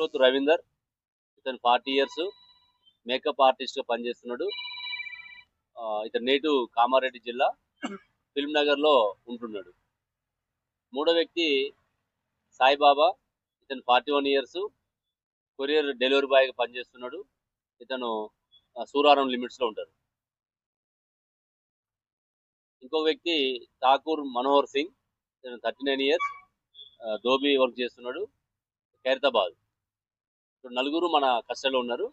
Cloth Ravinder ఇతను forty years makeup ఆర్టిస్ట్గా పనిచేస్తున్నాడు. ఇతను నేటివ్ కామారెడ్డి జిల్లా ఫిల్మ్ నగర్లో ఉంటున్నాడు. మూడో వ్యక్తి సాయిబాబా ఇతను forty one years courier delivery బాయ్గా పనిచేస్తున్నాడు. ఇతను సూరారం లిమిట్స్లో ఉంటాడు ఇంకో వ్యక్తి ఠాకూర్ మనోహర్ సింగ్ ఇతను thirty nine years dhobi work చేస్తున్నాడు ఖైరతాబాద్. నలుగురు మన కస్టడీలో ఉన్నారు.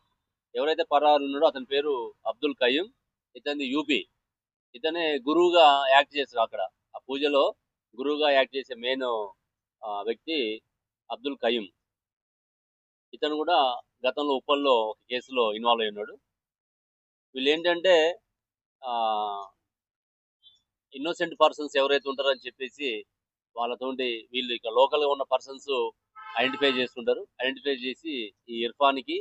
ఎవరైతే పరారు ఉన్నాడో అతని పేరు అబ్దుల్ కయ్యూమ్ ఇతని యూపీ. ఇతనే గురువుగా యాక్ట్ చేశారు అక్కడ. ఆ పూజలో గురువుగా యాక్ట్ చేసే మెయిన్ వ్యక్తి అబ్దుల్ కయ్యూమ్ ఇతను కూడా గతంలో ఉప్పల్లో ఒక కేసులో ఇన్వాల్వ్ అయి ఉన్నాడు. వీళ్ళు ఏంటంటే ఇన్నోసెంట్ పర్సన్స్ ఎవరైతే ఉంటారని చెప్పేసి వాళ్ళతోటి వీళ్ళు ఇక లోకల్గా ఉన్న పర్సన్స్ ఐడెంటిఫై చేసుకుంటారు. ఐడెంటిఫై చేసి ఈ ఇర్ఫాన్కి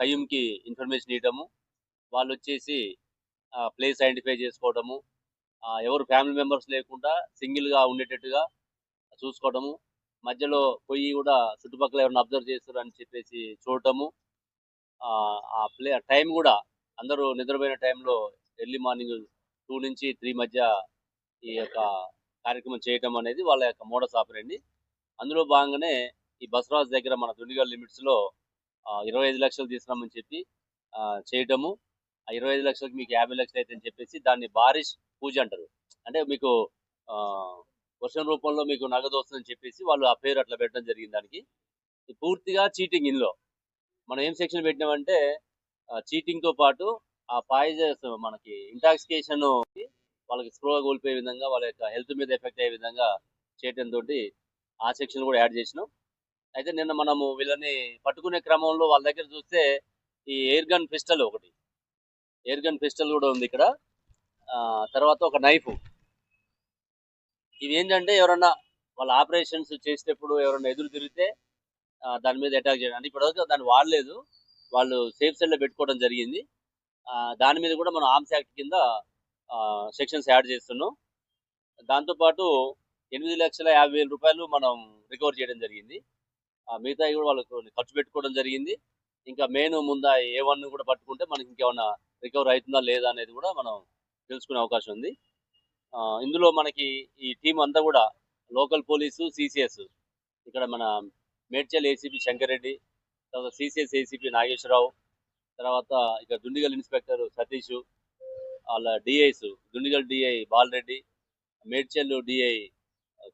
కయ్యూమ్కి ఇన్ఫర్మేషన్ ఇవ్వడము వాళ్ళు వచ్చేసి ప్లేస్ ఐడెంటిఫై చేసుకోవడము ఎవరు ఫ్యామిలీ మెంబర్స్ లేకుండా సింగిల్గా ఉండేటట్టుగా చూసుకోవడము మధ్యలో పోయి కూడా చుట్టుపక్కల ఎవరిని అబ్జర్వ్ చేస్తారు అని చెప్పేసి చూడటము ఆ ఆ ప్లే టైం కూడా అందరూ నిద్రపోయిన టైంలో ఎర్లీ మార్నింగ్ టూ నుంచి త్రీ మధ్య ఈ యొక్క కార్యక్రమం చేయటం అనేది వాళ్ళ యొక్క మోడస్ ఆపరండి అందులో భాగంగానే ఈ బస్రాజ్ దగ్గర మన దుండిగల్ లిమిట్స్లో ఇరవై ఐదు లక్షలు తీసుకున్నామని చెప్పి చేయటము. ఆ ఇరవై ఐదు లక్షలకి మీకు యాభై లక్షలు అయితే అని చెప్పేసి దాన్ని బారిష్ పూజ అంటారు. అంటే మీకు వర్షం రూపంలో మీకు నగదు వస్తుందని చెప్పేసి వాళ్ళు ఆ పేరు అట్లా పెట్టడం జరిగింది దానికి. పూర్తిగా చీటింగ్ ఇన్లో మనం ఏం సెక్షన్ పెట్టినామంటే చీటింగ్తో పాటు ఆ పాయిజర్స్ మనకి ఇంటాక్సికేషన్ వాళ్ళకి స్క్రో కోల్పోయే విధంగా వాళ్ళ యొక్క హెల్త్ మీద ఎఫెక్ట్ అయ్యే విధంగా చేయటం తోటి ఆ సెక్షన్ కూడా యాడ్ చేసినాం. అయితే నిన్న మనము వీళ్ళని పట్టుకునే క్రమంలో వాళ్ళ దగ్గర చూస్తే ఈ ఎయిర్ గన్ పిస్టల్ ఒకటి. ఎయిర్ గన్ పిస్టల్ కూడా ఉంది ఇక్కడ. తర్వాత ఒక నైఫ్. ఇవి ఏంటంటే ఎవరన్నా వాళ్ళ ఆపరేషన్స్ చేసేటప్పుడు ఎవరన్నా ఎదురు తిరిగితే దాని మీద అటాక్ చేయడం. అంటే ఇప్పటివరకు దాన్ని వాడలేదు. వాళ్ళు సేఫ్ సైడ్లో పెట్టుకోవడం జరిగింది. దాని మీద కూడా మనం ఆర్మ్స్ యాక్ట్ కింద సెక్షన్స్ యాడ్ చేస్తున్నాం. దాంతోపాటు ఎనిమిది లక్షల యాభై వేల రూపాయలు మనం రికవర్ చేయడం జరిగింది. ఆ, మిగతావి కూడా వాళ్ళకు ఖర్చు పెట్టుకోవడం జరిగింది. ఇంకా మెయిన్ ముందా ఏ వన్ కూడా పట్టుకుంటే మనకి ఇంకేమన్నా రికవర్ అవుతుందా లేదా అనేది కూడా మనం తెలుసుకునే అవకాశం ఉంది. ఇందులో మనకి ఈ టీం అంతా కూడా లోకల్ పోలీసు సిసిఎస్ ఇక్కడ మన మేడ్చల్ ఏసీపీ శంకర్ రెడ్డి తర్వాత సిసిఎస్ ఏసీపీ నాగేశ్వరరావు తర్వాత ఇక్కడ దుండిగల్ ఇన్స్పెక్టర్ సతీష్ వాళ్ళ DIs Dundigal DI Balareddy Medchal DI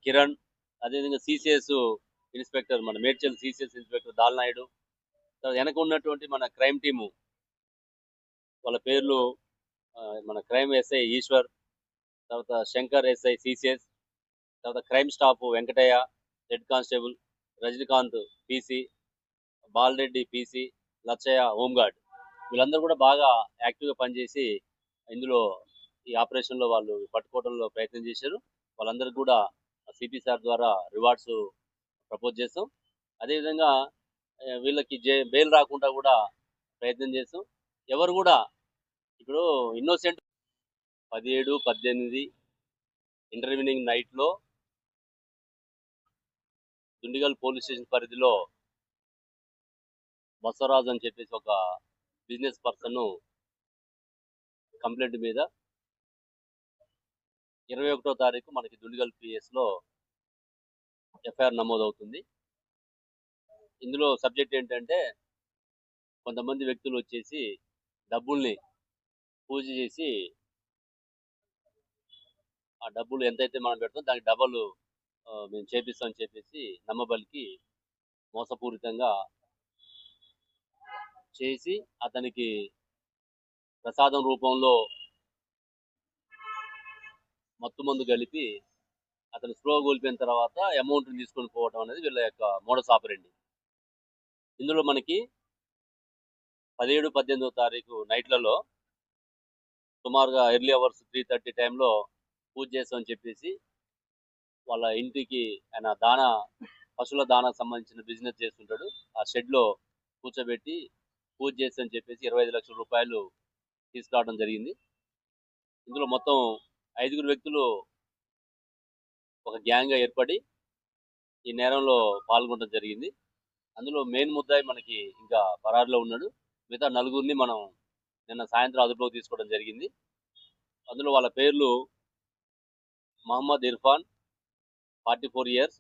Kiran అదేవిధంగా సిసిఎస్ ఇన్స్పెక్టర్ మన మేడ్చల్ సిసిఎస్ ఇన్స్పెక్టర్ దాల్నాయుడు వెనక ఉన్నటువంటి మన క్రైమ్ టీము వాళ్ళ పేర్లు మన క్రైమ్ ఎస్ఐ ఈశ్వర్ తర్వాత శంకర్ ఎస్ఐ సిసిఎస్ తర్వాత crime staff Venkataiah head constable Rajinikanth PC Balareddy PC Lachaiah home guard. వీళ్ళందరూ కూడా బాగా యాక్టివ్గా పనిచేసి ఇందులో ఈ ఆపరేషన్లో వాళ్ళు పట్టుకోవడంలో ప్రయత్నం చేశారు. వాళ్ళందరికీ కూడా సిపి సార్ ద్వారా రివార్డ్స్ ప్రపోజ్ చేస్తాం. అదేవిధంగా వీళ్ళకి జే బెయిల్ రాకుండా కూడా ప్రయత్నం చేస్తాం. ఎవరు కూడా ఇప్పుడు ఇన్నోసెంట్ పదిహేడు పద్దెనిమిది ఇంటర్వ్యూనింగ్ నైట్లో దుండిగల్ పోలీస్ స్టేషన్ పరిధిలో బసవరాజ్ అని చెప్పేసి ఒక బిజినెస్ పర్సన్ కంప్లైంట్ మీద ఇరవై ఒకటో తారీఖు మనకి దుండిగల్ పిఎస్లో ఎఫ్ఐఆర్ నమోదవుతుంది. ఇందులో సబ్జెక్ట్ ఏంటంటే కొంతమంది వ్యక్తులు వచ్చేసి డబ్బుల్ని పూజ చేసి ఆ డబ్బులు ఎంతైతే మనం పెడతాం దానికి డబల్ మేము చేపిస్తామని చెప్పేసి నమ్మబలికి మోసపూరితంగా చేసి అతనికి ప్రసాదం రూపంలో మత్తు మందు కలిపి అతను స్లో కోల్పోయిన తర్వాత అమౌంట్ని తీసుకొని పోవడం అనేది వీళ్ళ యొక్క మోడస్ ఆపరండి. ఇందులో మనకి పదిహేడు పద్దెనిమిదో తారీఖు నైట్లలో సుమారుగా ఎర్లీ అవర్స్ త్రీ థర్టీ టైంలో పూజ చేస్తామని చెప్పేసి వాళ్ళ ఇంటికి ఆయన దాన పశువుల దానాకు సంబంధించిన బిజినెస్ చేస్తుంటాడు. ఆ షెడ్లో కూర్చోబెట్టి పూజ చేస్తామని చెప్పేసి ఇరవై ఐదు లక్షల రూపాయలు తీసుకురావడం జరిగింది. ఇందులో మొత్తం ఐదుగురు వ్యక్తులు ఒక గ్యాంగ్గా ఏర్పడి ఈ నేరంలో పాల్గొనడం జరిగింది. అందులో మెయిన్ ముద్దాయి మనకి ఇంకా పరారులో ఉన్నాడు. మిగతా నలుగురిని మనం నిన్న సాయంత్రం అదుపులోకి తీసుకోవడం జరిగింది. అందులో వాళ్ళ పేర్లు Mohammed Irfan forty four years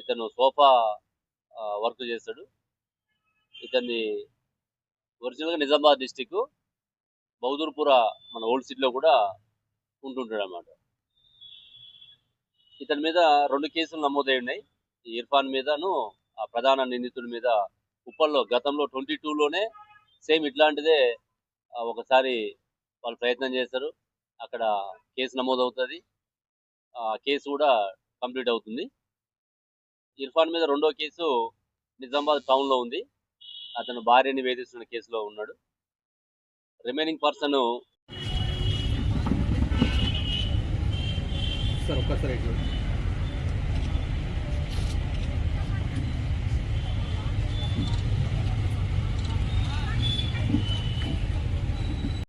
ఇతను సోఫా వర్క్ చేస్తాడు. ఇతన్ని ఒరిజినల్గా నిజామాబాద్ డిస్టిక్ బౌదూర్పుర మన ఓల్డ్ సిటీలో కూడా ఉంటుంటాడు అన్నమాట ఇతని మీద రెండు కేసులు నమోదై ఉన్నాయి ఇర్ఫాన్ మీదను ఆ ప్రధాన నిందితుడి మీద ఉప్పల్లో గతంలో ట్వంటీ టూలోనే సేమ్ ఇట్లాంటిదే ఒకసారి వాళ్ళు ప్రయత్నం చేస్తారు అక్కడ కేసు నమోదవుతుంది. ఆ కేసు కూడా కంప్లీట్ అవుతుంది. ఇర్ఫాన్ మీద రెండో కేసు నిజామాబాద్ టౌన్లో ఉంది. అతను భార్యని వేధిస్తున్న కేసులో ఉన్నాడు. రిమైనింగ్ పర్సన్ सर सर एक